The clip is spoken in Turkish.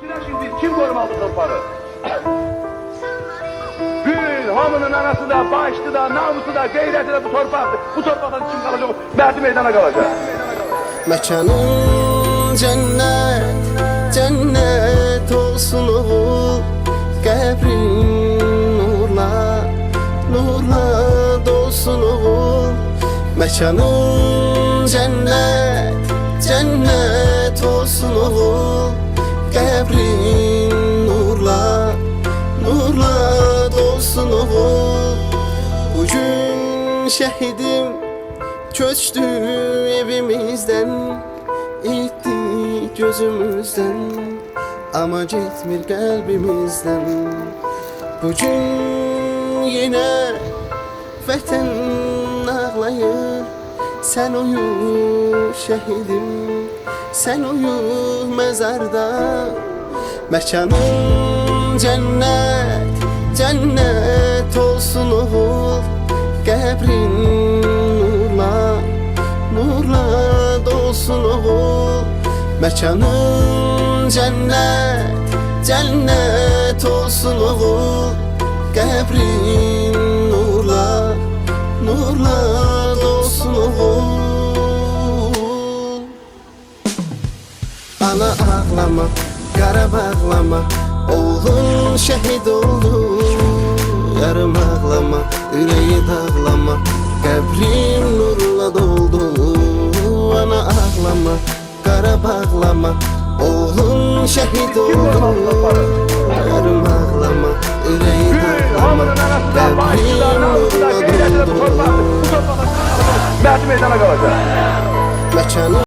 Silah şimdi kim korumalı torpağı? Bütün hamının anası da, başlı da, namusu da, gayreti de bu torpaktı. Bu torpaktan kim kalacak? Merdi meydana kalacak. Mekanın cennet, cennet olsun oğul Qəbrin nurla, nurla dolsun oğul Mekanın cennet, cennet olsun oğul Qəbrin nurla, nurla dolsun oğul Bugün şehidim Köçtü evimizden İtti gözümüzden Ama gitmir kalbimizden. Bugün yine vətən Sen uyu şehidim Sen uyu mezarda. Mekanın cennet Cennet olsun oğul Qəbrin nurla Nurla dolsun oğul Mekanın cennet Cennet olsun oğul Qəbrin Ana ağlama, qara bağlama. Oğlun şəhid oldu Yarım ağlama, ürəyi dağlama Qəbrim nurla doldu. Ana ağlama, qara bağlama. Oğlun şəhid oldu Yarım ağlama, Bütün dağlama da, nurla doldu? Merdi meydana kalacak. Məkanı